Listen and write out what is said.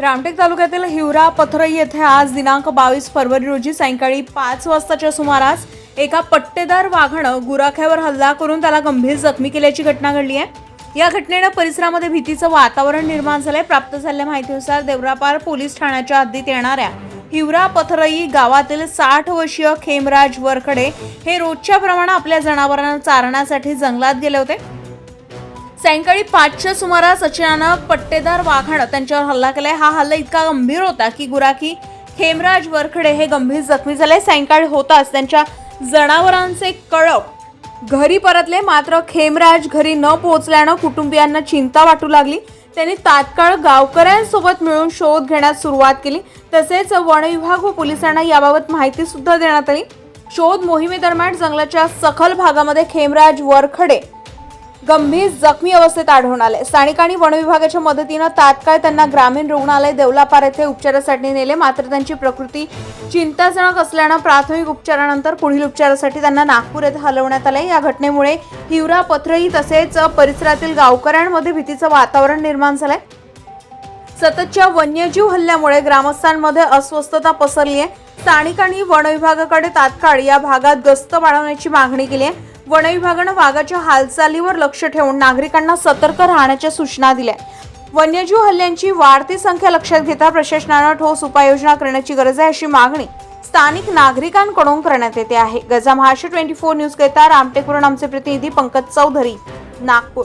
रामटेक तालुक्यातील हिवरा पथरई येथे आज दिनांक बावीस फरवरी रोजी सायंकाळी पाच वाजताच्या सुमारास एका पट्टेदार वाघानं गुराख्यावर हल्ला करून त्याला गंभीर जखमी केल्याची घटना घडली आहे. या घटनेनं परिसरामध्ये भीतीचं वातावरण निर्माण झालंय. प्राप्त झालेल्या माहितीनुसार देवरापार पोलीस ठाण्याच्या हद्दीत येणाऱ्या हिवरा पथरई गावातील साठ वर्षीय खेमराज वरखडे हे रोजच्या प्रमाणे आपल्या जनावरांना चारण्यासाठी जंगलात गेले होते. सायंकाळी पाचच्या सुमारास अचानक पट्टेदार वाघानं त्यांच्यावर हल्ला केलाय. हा हल्ला इतका गंभीर होता की गुराखी खेमराज वरखडे हे गंभीर जखमी झाले. सायंकाळी होताच त्यांच्या जनावरांचे कळप घरी परतले. मात्र खेमराज घरी न पोहोचल्यानं कुटुंबियांना चिंता वाटू लागली. त्यांनी तात्काळ गावकऱ्यांसोबत मिळून शोध घेण्यास सुरुवात केली. तसेच वनविभाग व पोलिसांना याबाबत माहिती सुद्धा देण्यात आली. शोध मोहिमेदरम्यान जंगलाच्या सखल भागामध्ये खेमराज वरखडे गंभीर जखमी अवस्थेत आढळून आले. स्थानिकांनी वनविभागाच्या मदतीनं तात्काळ त्यांना ग्रामीण रुग्णालय देवलापार येथे उपचारासाठी नेले. मात्र त्यांची प्रकृती चिंताजनक असल्यानं प्राथमिक उपचारानंतर पुढील उपचारासाठी त्यांना नागपूर येथे हलवण्यात आले. या घटनेमुळे हिवरा पथरई तसेच परिसरातील गावकऱ्यांमध्ये भीतीचं वातावरण निर्माण झालंय. सततच्या वन्यजीव हल्ल्यामुळे ग्रामस्थांमध्ये अस्वस्थता पसरली आहे स्थानिकांनी वनविभागाकडे तात्काळ या भागात गस्त वाढवण्याची मागणी केली आहे वन विभागानं वाघाच्या हालचालीवर लक्ष ठेवून नागरिकांना सतर्क राहण्याच्या सूचना दिल्या. वन्यजीव हल्ल्यांची वाढती संख्या लक्षात घेता प्रशासनानं ठोस उपाययोजना करण्याची गरज आहे अशी मागणी स्थानिक नागरिकांकडून करण्यात येते आहे. गजा महाराष्ट्र ट्वेंटी फोर न्यूज करता रामटेकवरून आमचे प्रतिनिधी पंकज चौधरी नागपूर.